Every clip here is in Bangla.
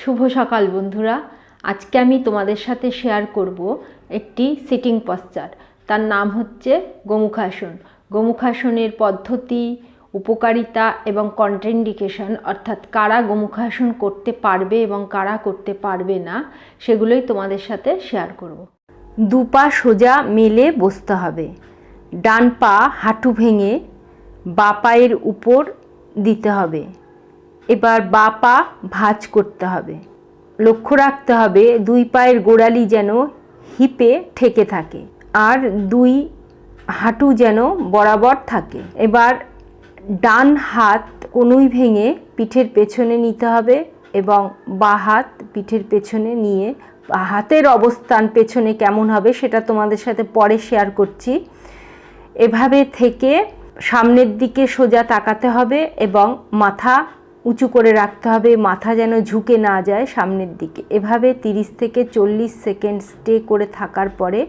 শুভ সকাল বন্ধুরা। আজকে আমি তোমাদের সাথে শেয়ার করব একটি সিটিং পশ্চার তার নাম হচ্ছে গোমুখাসন। গোমুখাসনের পদ্ধতি, উপকারিতা এবং কন্ট্রেন্ডিকেশন অর্থাৎ কারা গোমুখাসন করতে পারবে এবং কারা করতে পারবে না, সেগুলোই তোমাদের সাথে শেয়ার করব। দু পা সোজা মেলে বসতে হবে। ডান পা হাঁটু ভেঙে বা পায়ের উপর দিতে হবে। এবার বা পা ভাঁজ করতে হবে। লক্ষ্য রাখতে হবে, দুই পায়ের গোড়ালি যেন হিপে ঠেকে থাকে আর দুই হাঁটু যেন বরাবর থাকে। এবার ডান হাত কনুই ভেঙে পিঠের পেছনে নিতে হবে এবং বা হাত পিঠের পেছনে নিয়ে হাতের অবস্থান পেছনে কেমন হবে সেটা তোমাদের সাথে পরে শেয়ার করছি। এভাবে থেকে সামনের দিকে সোজা তাকাতে হবে এবং মাথা উঁচু করে রাখতে হবে, মাথা যেন ঝুঁকে না যায় সামনের দিকে। এভাবে তিরিশ থেকে চল্লিশ সেকেন্ড স্টে করে থাকার পরে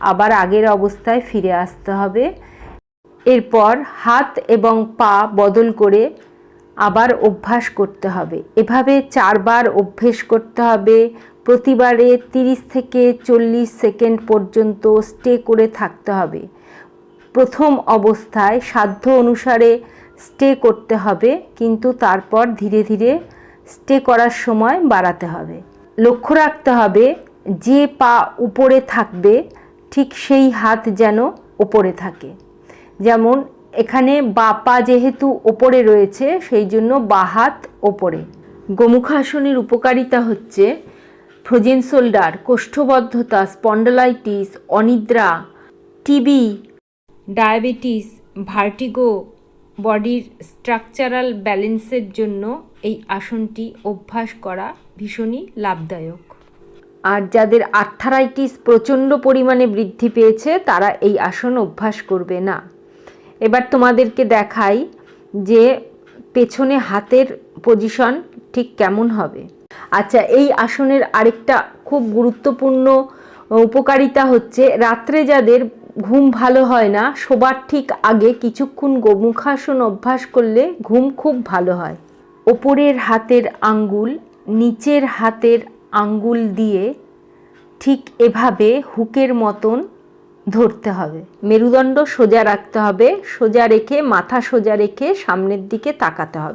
আবার আগের অবস্থায় ফিরে আসতে হবে। এরপর হাত এবং পা বদল করে আবার অভ্যাস করতে হবে। এভাবে চারবার অভ্যেস করতে হবে। প্রতিবারে তিরিশ থেকে চল্লিশ সেকেন্ড পর্যন্ত স্টে করে থাকতে হবে। প্রথম অবস্থায় সাধ্য অনুসারে স্টে করতে হবে, কিন্তু তারপর ধীরে ধীরে স্টে করার সময় বাড়াতে হবে। লক্ষ্য রাখতে হবে, যে পা উপরে থাকবে, ঠিক সেই হাত যেন ওপরে থাকে। যেমন, এখানে বা পা যেহেতু ওপরে রয়েছে, সেই জন্য বা হাত ওপরে গোমুখাসনের উপকারিতা হচ্ছে, ফ্রোজেন শোল্ডার কোষ্ঠবদ্ধতা, স্পন্ডলাইটিস, অনিদ্রা, টিবি, ডায়াবেটিস, ভার্টিগো বডির স্ট্রাকচারাল ব্যালেন্সের জন্য এই আসনটি অভ্যাস করা ভীষণই লাভদায়ক। আর যাদের আর্থারাইটিস প্রচণ্ড পরিমাণে বৃদ্ধি পেয়েছে, তারা এই আসন অভ্যাস করবে না। এবার তোমাদেরকে দেখাই যে পেছনে হাতের পজিশন ঠিক কেমন হবে। আচ্ছা এই আসনের আরেকটা খুব গুরুত্বপূর্ণ উপকারিতা হচ্ছে, রাত্রে যাদের ঘুম ভালো হয় না, শোবার ঠিক আগে কিছুক্ষণ গোমুখাসন অভ্যাস করলে ঘুম খুব ভালো হয়। ওপরের হাতের আঙ্গুল, নিচের হাতের আঙ্গুল দিয়ে ঠিক এভাবে হুকের মতন ধরতে হবে। মেরুদণ্ড সোজা রাখতে হবে, সোজা রেখে, মাথা সোজা রেখে সামনের দিকে তাকাতে হবে।